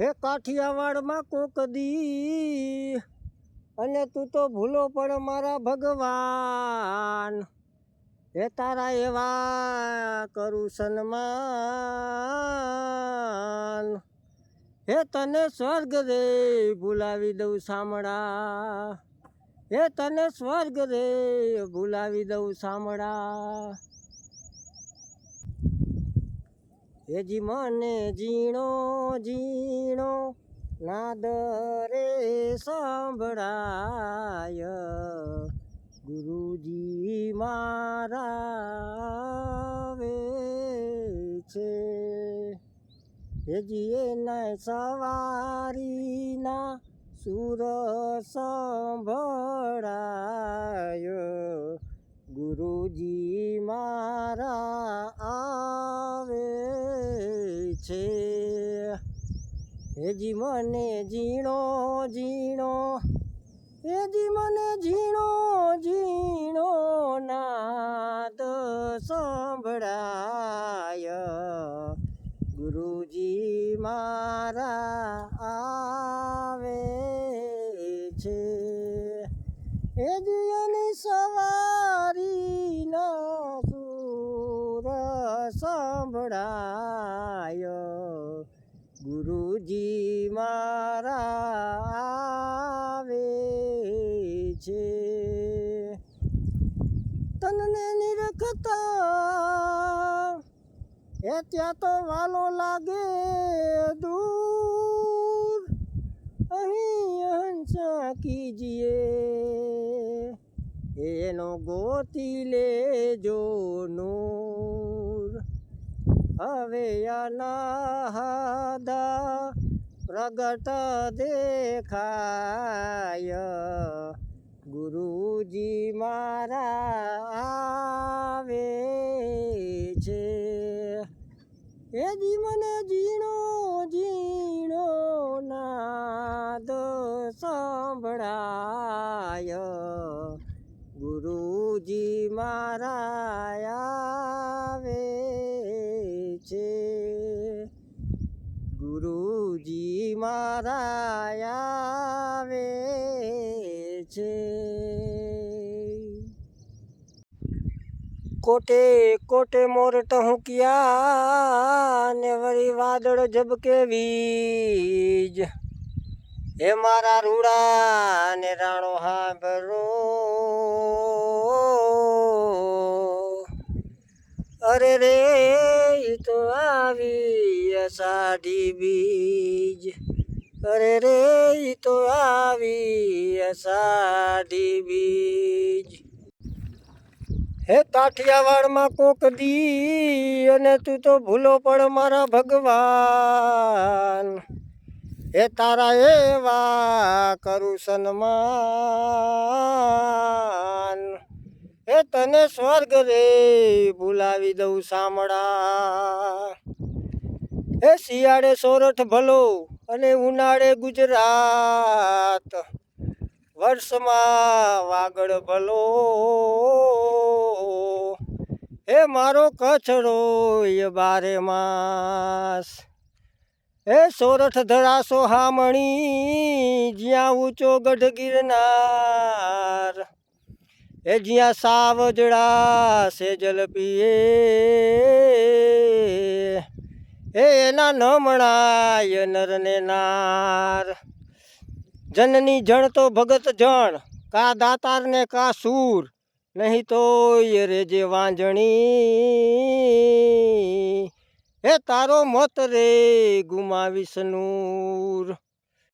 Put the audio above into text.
હે કાઠિયાવાડમાં કોક દી. અને તું તો ભૂલો પણ મારા ભગવાન. હે તારા એવા કરું સન્માન. હે તને સ્વર્ગ રે ભૂલાવી દઉં સામડા હે તને સ્વર્ગ રે ભૂલાવી દઉં સામડા હેજી મને જીણો જીણો નાદ રે સંભળાય. ગુરુજી મારા છે. હેજી એના સવારીના સુર સંભળાય. ગુરુજી મારા આવે છે. હેજી મને ઝીણો ઝીણો હેજી મને ઝીણો ઝીણો નાદ સંભળાય. ગુરુજી મારા આવે છે. એ જીવની સવારીના સુર સંભળાય. ગુરુજી મારા આવે છે. તનને નિરખતા એ ત્યાં તો વાલો લાગે દૂર. અહીં હંસા કીજીએ એનો ગોતી લેજો નૂર હવે અનાહદ પ્રગટ દેખાય ગુરુજી મારા આવે છે એ જી મને ઝીણો ઝીણો નાદ સંભળાય ગુરુજી મારા મારા આવે છે કોટે કોટે મોર ટહુકિયા ને વળી વાદળ ઝબકે વીજ હે મારા રૂડા ને રાણો હાંભરો અરે રે ઈ તો આવી અષાઢી બીજ અરે રે તો આવી અષાઢી બીજ. હે કાઠિયાવાડમાં કોક દી અને તું તો ભૂલો પણ મારા ભગવાન. હે તારા એવા કરું સન્માન. હે તને સ્વર્ગ રે ભૂલાવી દઉં શામળા હે શિયાળે સોરઠ ભલો અને ઉનાળે ગુજરાત. વર્ષમાં વાગડ ભલો. હે મારો કચરો એ બારે માસ. હે સોરઠ ધરાસો હામણી, જ્યાં ઊંચો ગઢ ગિરનાર. હે જ્યાં સાવજડા સેજલ પીએ હે એના ન મણાય નરને નાર. જનની જણ તો ભગત જણ, કા દાતાર ને કા સૂર, નહીં તો રે જે વાંજણી. હે તારો મત રે ગુમાવીશ નૂર.